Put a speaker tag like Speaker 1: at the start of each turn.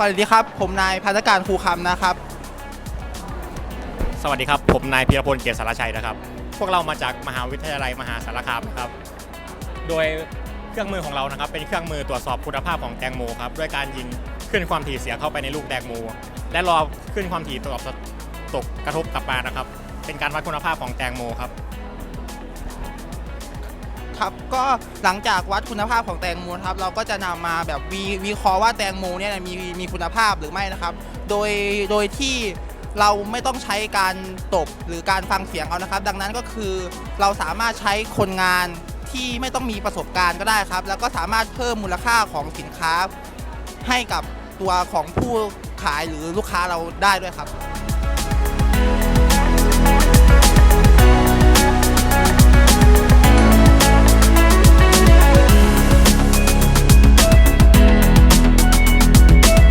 Speaker 1: สวัสดีครับ ผมนายพัฒการครูคำนะครับ
Speaker 2: สวัสดีครับ ผมนายพีรพลเกียรติสารชัยนะครับ พวกเรามาจากมหาวิทยาลัยมหาสารคามนะครับ โดยเครื่องมือของเรานะครับ เป็นเครื่องมือตรวจสอบคุณภาพของแตงโมครับด้วยการยิงขึ้นความถี่เสียเข้าไปในลูกแตงโมและรอขึ้นความถี่ตกตกกระทบกลับมานะครับ เป็นการวัดคุณภาพของแตงโมครับ
Speaker 1: ครับก็หลังจากวัดคุณภาพของแตงโมนะครับเราก็จะนำมาแบบวีวิเคราะห์ว่าแตงโมเนี่ยมีมีคุณภาพหรือไม่นะครับ โดยโดยที่เราไม่ต้องใช้การตบหรือการฟังเสียงเอานะครับ ดังนั้นก็คือเราสามารถใช้คนงานที่ไม่ต้องมีประสบการณ์ก็ได้ครับ แล้วก็สามารถเพิ่มมูลค่าของสินค้าให้กับตัวของผู้ขายหรือลูกค้าเราได้ด้วยครับ